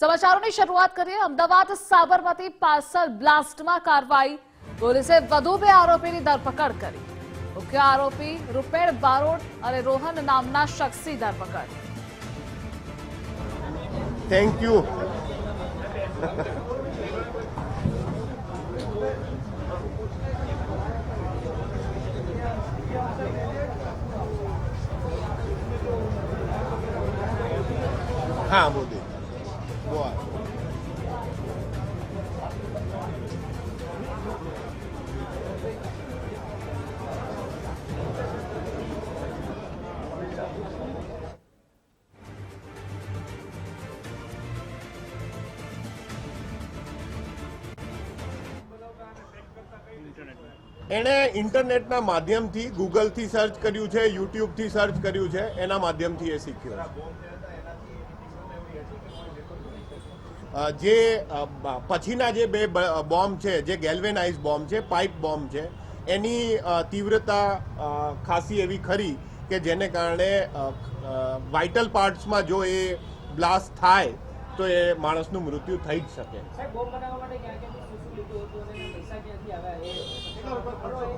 સમાચારોની શરૂઆત કરીએ. અમદાવાદ સાબરમતી પાર્સલ બ્લાસ્ટમાં કાર્યવાહી. પોલીસે વધુ બે આરોપીની ધરપકડ કરી. મુખ્ય આરોપી રૂપેણ બારોટ અને રોહન નામના શખ્સની ધરપકડ. થેન્ક યુ હા वो Boa. એણે ઇન્ટરનેટના માધ્યમથી ગૂગલથી સર્ચ કર્યું છે યુટ્યુબથી સર્ચ કર્યું છે, એના માધ્યમથી એ શીખ્યું જે પછીના જે બે બોમ્બ છે જે ગેલ્વેનાઇઝ બોમ્બ છે પાઇપ બોમ્બ છે એની તીવ્રતા ખાસી એવી ખરી કે જેને કારણે વાઇટલ પાર્ટ્સમાં જો એ બ્લાસ્ટ થાય તો એ માણસનું મૃત્યુ થઈ જ શકે. સાહેબ બોમ્બ બનાવવા માટે ક્યાં ક્યાંથી શું શું લીધું હતું અને પૈસા ક્યાંથી આવ્યા એ? ખરો એ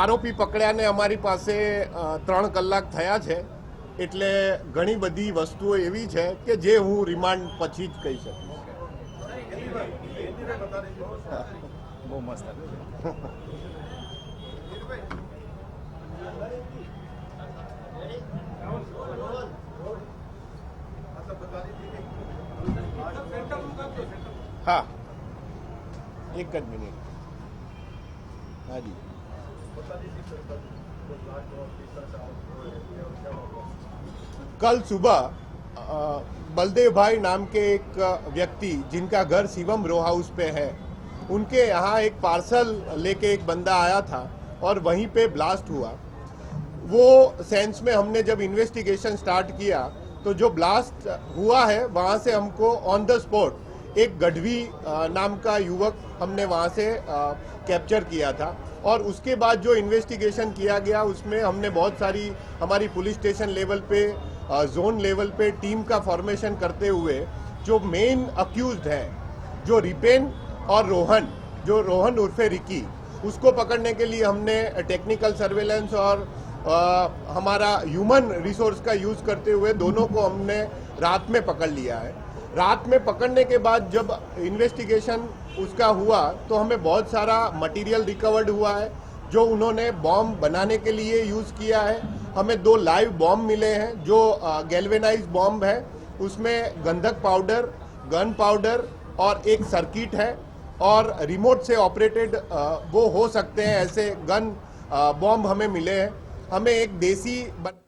આરોપી પકડ્યાને અમારી પાસે ત્રણ કલાક થયા છે. એટલે ઘણી બધી વસ્તુઓ એવી છે કે જે હું રિમાન્ડ પછી જ કહી શકું બહુ મસ્ત હા. એક જ મિનિટ. હાજી. कल सुबह बलदेव भाई नाम के एक व्यक्ति जिनका घर शिवम रो हाउस पे है, उनके यहाँ एक पार्सल लेके एक बंदा आया था और वहीं पे ब्लास्ट हुआ। वो सेंस में हमने जब इन्वेस्टिगेशन स्टार्ट किया तो जो ब्लास्ट हुआ है, वहाँ से हमको ऑन द स्पॉट एक गढ़वी नाम का युवक हमने वहाँ से कैप्चर किया था। और उसके बाद जो इन्वेस्टिगेशन किया गया उसमें हमने बहुत सारी हमारी पुलिस स्टेशन लेवल पे जोन लेवल पे टीम का फॉर्मेशन करते हुए जो मेन अक्यूज्ड है जो रिपेन और रोहन जो रोहन उर्फे रिकी उसको पकड़ने के लिए हमने टेक्निकल सर्वेलेंस और अ, हमारा ह्यूमन रिसोर्स का यूज़ करते हुए दोनों को हमने रात में पकड़ लिया है। रात में पकड़ने के बाद जब इन्वेस्टिगेशन उसका हुआ तो हमें बहुत सारा मटेरियल रिकवर्ड हुआ है, जो उन्होंने बॉम्ब बनाने के लिए यूज़ किया है। हमें दो लाइव बॉम्ब मिले हैं, जो गैल्वेनाइज बॉम्ब है। उसमें गंधक पाउडर गन पाउडर और एक सर्किट है और रिमोट से ऑपरेटेड वो हो सकते हैं, ऐसे गन बॉम्ब हमें मिले हैं। हमें एक देसी बन-